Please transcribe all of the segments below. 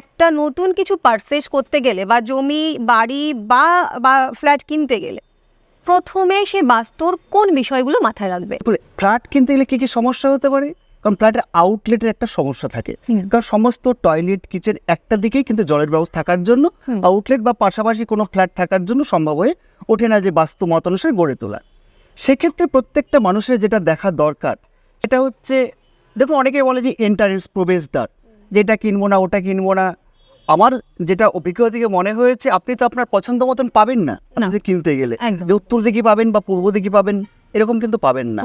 একটা নতুন কিছু পারচেস করতে গেলে বা জমি বাড়ি বা বা ফ্ল্যাট কিনতে গেলে প্রথমে সে বাস্তুর কোন বিষয়গুলো মাথায় রাখবে? ফ্ল্যাট কিনতে গেলে কী কী সমস্যা হতে পারে? কারণ ফ্ল্যাটের আউটলেটের একটা সমস্যা থাকে। কারণ সমস্ত টয়লেট কিচেন একটা দিকেই কিন্তু জলের ব্যবস্থা থাকার জন্য আউটলেট বা পাশাপাশি কোনো ফ্ল্যাট থাকার জন্য সম্ভব হয়ে ওঠে না যে বাস্তু মত অনুসারে গড়ে তোলা। সেক্ষেত্রে প্রত্যেকটা মানুষের যেটা দেখা দরকার সেটা হচ্ছে দেখুন অনেকে বলে যে এন্টারেন্স প্রবেশদ্বার। যেটা কিনবো না ওটা কিনবো না। আমার যেটা অভিজ্ঞতা থেকে মনে হয়েছে আপনি তো আপনার পছন্দ মতন পাবেন না। কিনতে গেলে যে উত্তর দিকে পাবেন বা পূর্ব দিকে পাবেন এরকম কিন্তু পাবেন না।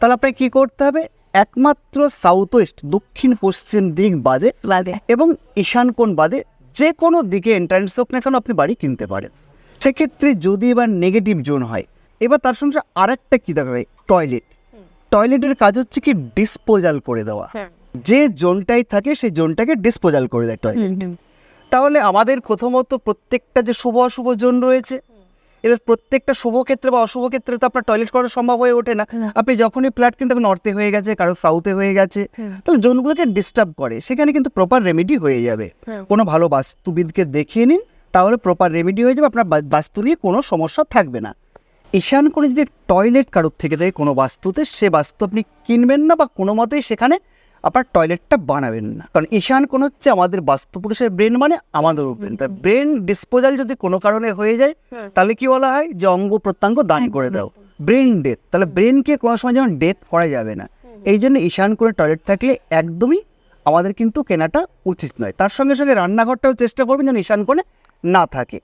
তাহলে আপনাকে কী করতে হবে? একমাত্র সাউথ ওয়েস্ট দক্ষিণ পশ্চিম দিক বাদে এবং ঈশান কোণ বাদে যে কোনো দিকে এন্ট্রান্স হোক না কেন আপনি বাড়ি কিনতে পারেন। সেক্ষেত্রে যদি এবার নেগেটিভ জোন হয় এবার তার সঙ্গে আর একটা কী দেখা হয় টয়লেট টয়লেটের কাজ হচ্ছে কি ডিসপোজাল করে দেওয়া। যে জোনটাই থাকে সেই জোনটাকে ডিসপোজাল করে দেয় টয়লেট। তাহলে আমাদের প্রথমত প্রত্যেকটা যে শুভ অশুভ জোন রয়েছে এবার প্রত্যেকটা শুভ ক্ষেত্রে বা অশুভ ক্ষেত্রে তো আপনার টয়লেট করা সম্ভব হয়ে ওঠে না। আপনি যখনই ফ্ল্যাট কিন্তু নর্থে হয়ে গেছে কারও সাউথে হয়ে গেছে তাহলে জোনগুলোকে ডিস্টার্ব করে। সেখানে কিন্তু প্রপার রেমেডি হয়ে যাবে। কোনো ভালো বাস্তুবিদকে দেখিয়ে নিন তাহলে প্রপার রেমেডি হয়ে যাবে আপনার বাস্তু নিয়ে কোনো সমস্যা থাকবে না। ঈশান করে যদি টয়লেট কারোর থেকে থাকে কোনো বাস্তুতে সে বাস্তু আপনি কিনবেন না বা কোনো মতেই সেখানে আপনার টয়লেটটা বানাবেন না। কারণ ঈশান কোণ হচ্ছে আমাদের বাস্তু পুরুষের ব্রেন মানে আমাদের ব্রেন ব্রেন ডিসপোজাল যদি কোনো কারণে হয়ে যায় তাহলে কি বলা হয়? যে অঙ্গ প্রত্যঙ্গ দান করে দাও। ব্রেন ডেথ তাহলে ব্রেনকে কোনো সময় যেমন ডেথ করা যাবে না। এই জন্য ঈশান করে টয়লেট থাকলে একদমই আমাদের কিন্তু কেনাটা উচিত নয়। তার সঙ্গে সঙ্গে রান্নাঘরটাও চেষ্টা করবেন যেন ঈশান কোণে না থাকে।